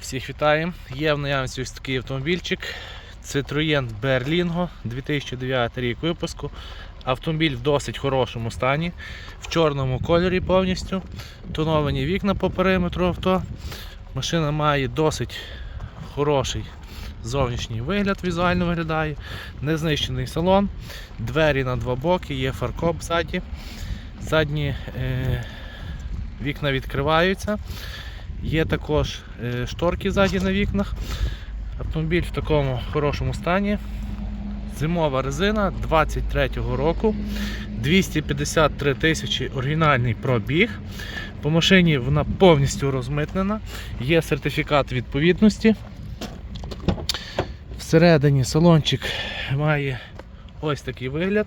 Всіх вітаємо. Є в наявності ось такий автомобільчик. Citroën Berlingo 2009 рік випуску. Автомобіль в досить хорошому стані, в чорному кольорі повністю. Тоновані вікна по периметру авто. Машина має досить хороший зовнішній вигляд, візуально виглядає. Незнищений салон, двері на два боки, є фаркоп ззаді. Задні е, вікна відкриваються. Є також е, шторки ззаді на вікнах. Автомобіль в такому хорошому стані. Зимова резина 23-го року. 253 тисячі оригінальний пробіг. По машині вона повністю розмитнена. Є сертифікат відповідності. Всередині салончик має ось такий вигляд.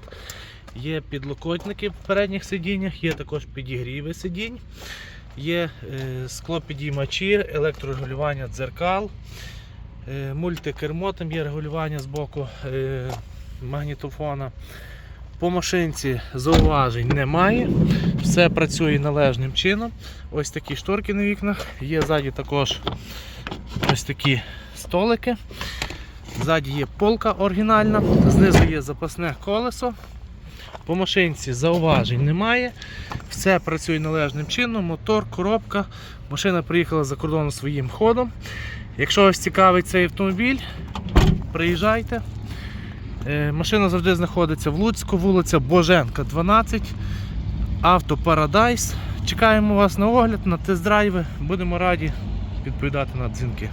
Є підлокотники в передніх сидіннях, є також підігріви сидінь. Є е, склопідіймачі, електрорегулювання дзеркал, е, мультикермо, там є регулювання з боку е, магнітофона. По машинці зауважень немає, все працює належним чином. Ось такі шторки на вікнах, є ззаді також ось такі столики. Ззаді є полка оригінальна, знизу є запасне колесо. По машинці зауважень немає. Все працює належним чином, мотор, коробка. Машина приїхала за кордону своїм ходом. Якщо вас цікавить цей автомобіль, приїжджайте. Е, Машина завжди знаходиться в Луцьку, вулиця Боженка, 12, авто Парадайс. Чекаємо вас на огляд, на тест-драйви. Будемо раді відповідати на дзвінки.